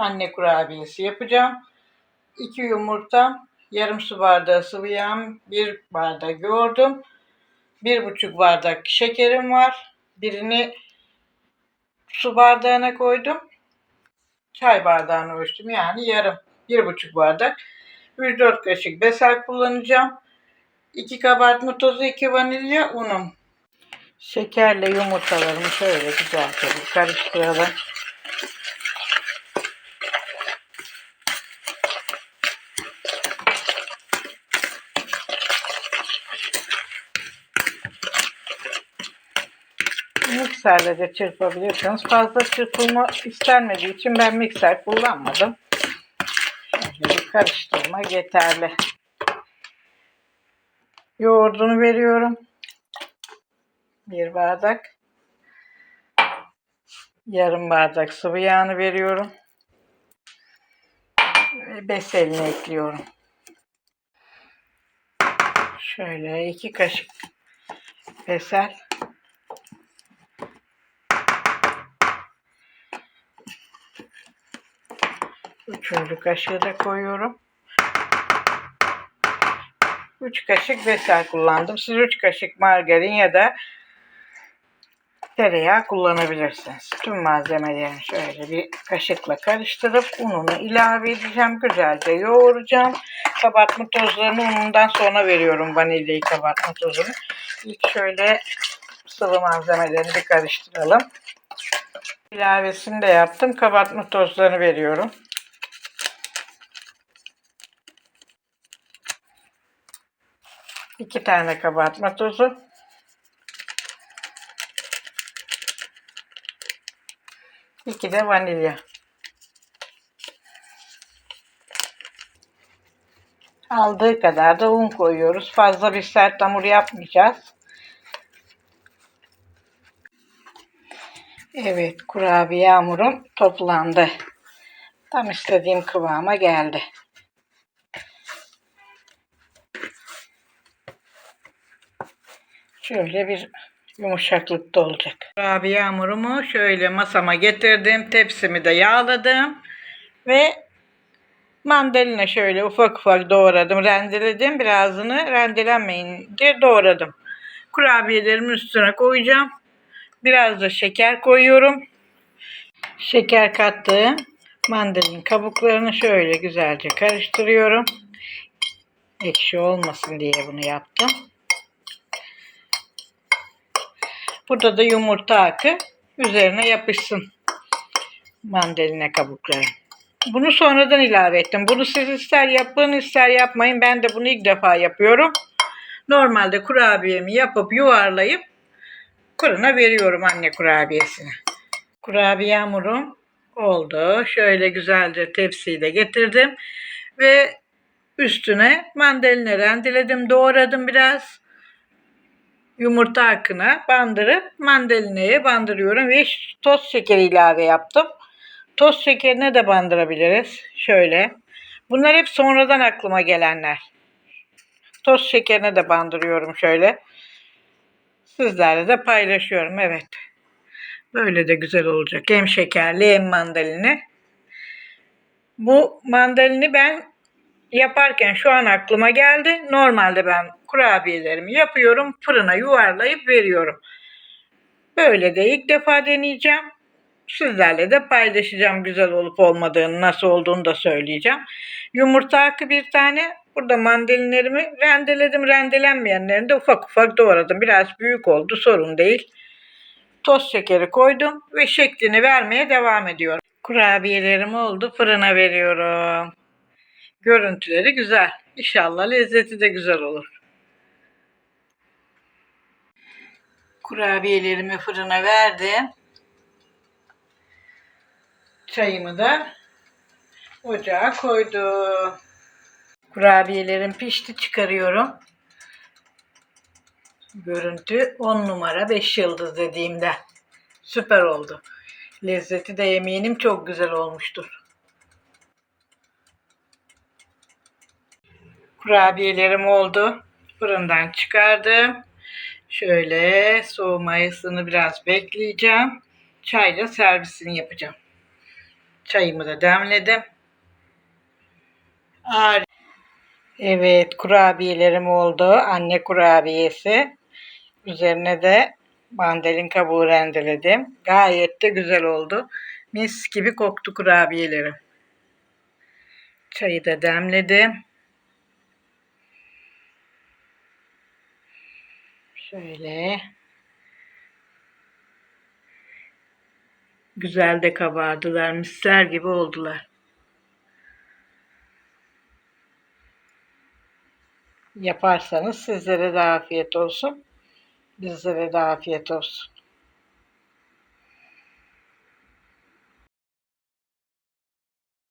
Anne kurabiyesi yapacağım. 2 yumurta, yarım su bardağı sıvı yağım, 1 bardak yoğurdum. 1,5 bardak şekerim var. Birini su bardağına koydum. Çay bardağına ölçtüm. Yani yarım. 1,5 bardak. 3-4 kaşık besel kullanacağım. 2 kabartma tozu, 2 vanilya unum. Şekerle yumurtalarımı şöyle güzelce karıştıralım. Mikserle çırpabilirsiniz. Fazla çırpılma istenmediği için ben mikser kullanmadım. Şöyle karıştırma yeterli. Yoğurdunu veriyorum. Bir bardak. Yarım bardak sıvı yağını veriyorum. Ve beselini ekliyorum. Şöyle iki kaşık besel. Üçüncü kaşığı da koyuyorum. 3 kaşık besel kullandım. Siz 3 kaşık margarin ya da tereyağı kullanabilirsiniz. Tüm malzemeleri şöyle bir kaşıkla karıştırıp ununu ilave edeceğim. Güzelce yoğuracağım. Kabartma tozlarını unundan sonra veriyorum vanilyayı kabartma tozunu. İlk şöyle sıvı malzemelerini bir karıştıralım. İlavesini de yaptım. Kabartma tozlarını veriyorum. İki tane kabartma tozu. İki de vanilya. Aldığı kadar da un koyuyoruz. Fazla bir sert hamur yapmayacağız. Evet, kurabiye hamurum toplandı. Tam istediğim kıvama geldi. Şöyle bir yumuşaklıkta olacak. Kurabiye hamurumu şöyle masama getirdim. Tepsimi de yağladım. Ve mandalina şöyle ufak ufak doğradım. Rendeledim. Birazını rendelenmeyin diye doğradım. Kurabiyelerimin üstüne koyacağım. Biraz da şeker koyuyorum. Şeker kattığım mandalin kabuklarını şöyle güzelce karıştırıyorum. Ekşi olmasın diye bunu yaptım. Burada da yumurta akı üzerine yapışsın mandalina kabukları. Bunu sonradan ilave ettim. Bunu siz ister yapın ister yapmayın. Ben de bunu ilk defa yapıyorum. Normalde kurabiyemi yapıp yuvarlayıp fırına veriyorum anne kurabiyesini. Kurabiye hamurum oldu. Şöyle güzelce tepsiyi de getirdim. Ve üstüne mandalina rendeledim, doğradım biraz yumurta akına bandırıp mandalinaya bandırıyorum ve toz şekeri ilave yaptım. Toz şekerine de bandırabiliriz. Şöyle. Bunlar hep sonradan aklıma gelenler. Toz şekerine de bandırıyorum şöyle. Sizlerle de paylaşıyorum. Evet. Böyle de güzel olacak. Hem şekerli hem mandalini. Bu mandalini ben yaparken şu an aklıma geldi. Normalde ben kurabiyelerimi yapıyorum. Fırına yuvarlayıp veriyorum. Böyle de ilk defa deneyeceğim. Sizlerle de paylaşacağım güzel olup olmadığını, nasıl olduğunu da söyleyeceğim. Yumurta hakkı bir tane. Burada mandalinlerimi rendeledim. Rendelenmeyenlerini de ufak ufak doğradım. Biraz büyük oldu sorun değil. Toz şekeri koydum ve şeklini vermeye devam ediyorum. Kurabiyelerim oldu. Fırına veriyorum. Görüntüleri güzel. İnşallah lezzeti de güzel olur. Kurabiyelerimi fırına verdim. Çayımı da ocağa koydum. Kurabiyelerim pişti çıkarıyorum. Görüntü 10 numara 5 yıldız dediğimde. Süper oldu. Lezzeti de eminim çok güzel olmuştur. Kurabiyelerim oldu. Fırından çıkardım. Şöyle soğumasını biraz bekleyeceğim. Çayla servisini yapacağım. Çayımı da demledim. Ar- Evet kurabiyelerim oldu. Anne kurabiyesi. Üzerine de mandalin kabuğu rendeledim. Gayet de güzel oldu. Mis gibi koktu kurabiyelerim. Çayı da demledim. Şöyle. Güzel de kabardılar. Misler gibi oldular. Yaparsanız sizlere de afiyet olsun. Bizlere de afiyet olsun.